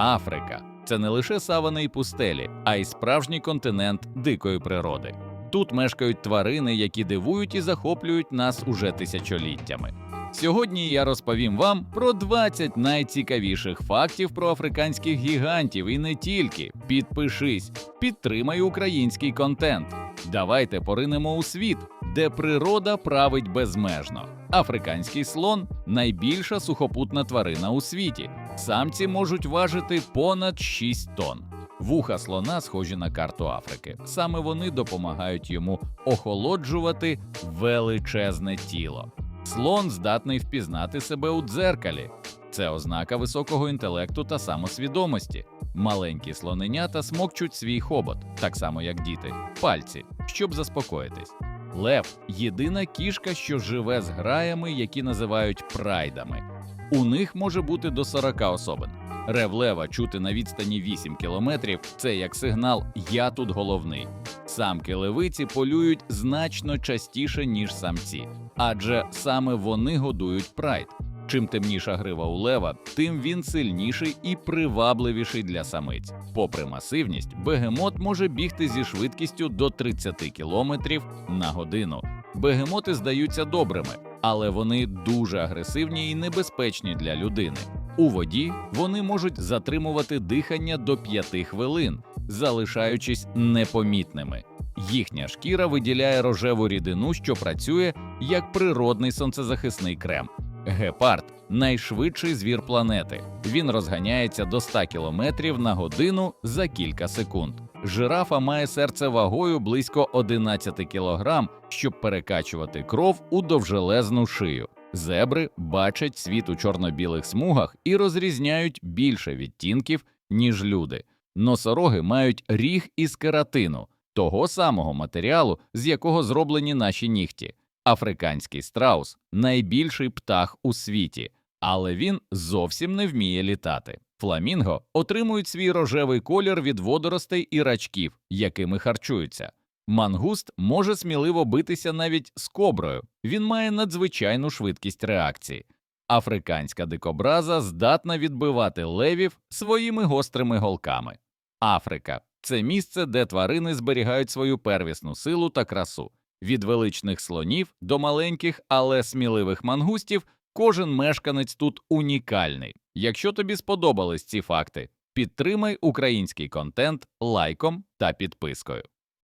Африка це не лише савани і пустелі, а й справжній континент дикої природи. Тут мешкають тварини, які дивують і захоплюють нас уже тисячоліттями. Сьогодні я розповім вам про 20 найцікавіших фактів про африканських гігантів і не тільки. Підпишись, підтримай український контент. Давайте поринемо у світ, де природа править безмежно. Африканський слон найбільша сухопутна тварина у світі. Самці можуть важити понад 6 тонн. Вуха слона схожі на карту Африки. Саме вони допомагають йому охолоджувати величезне тіло. Слон здатний впізнати себе у дзеркалі. Це ознака високого інтелекту та самосвідомості. Маленькі слоненята смокчуть свій хобот, так само як діти, пальці, щоб заспокоїтись. Лев єдина кішка, що живе з граями, які називають прайдами. У них може бути до 40 особин. Рев лева чути на відстані 8 кілометрів це як сигнал Я тут головний. Самки левиці полюють значно частіше, ніж самці, адже саме вони годують прайд. Чим темніша грива у лева, тим він сильніший і привабливіший для самиць. Попри масивність, бегемот може бігти зі швидкістю до 30 км на годину. Бегемоти здаються добрими, але вони дуже агресивні і небезпечні для людини. У воді вони можуть затримувати дихання до 5 хвилин, залишаючись непомітними. Їхня шкіра виділяє рожеву рідину, що працює як природний сонцезахисний крем. Гепард найшвидший звір планети. Він розганяється до 100 км на годину за кілька секунд. Жирафа має серце вагою близько 11 кг, щоб перекачувати кров у довжелезну шию. Зебри бачать світ у чорно-білих смугах і розрізняють більше відтінків, ніж люди. Носороги мають ріг із кератину, того самого матеріалу, з якого зроблені наші нігті. Африканський страус найбільший птах у світі, але він зовсім не вміє літати. Фламінго отримують свій рожевий колір від водоростей і рачків, якими харчуються. Мангуст може сміливо битися навіть з коброю. Він має надзвичайну швидкість реакції. Африканська дикобраза здатна відбивати левів своїми гострими голками. Африка це місце, де тварини зберігають свою первісну силу та красу. Від величних слонів до маленьких, але сміливих мангустів кожен мешканець тут унікальний. Якщо тобі сподобались ці факти, підтримай український контент лайком та підпискою.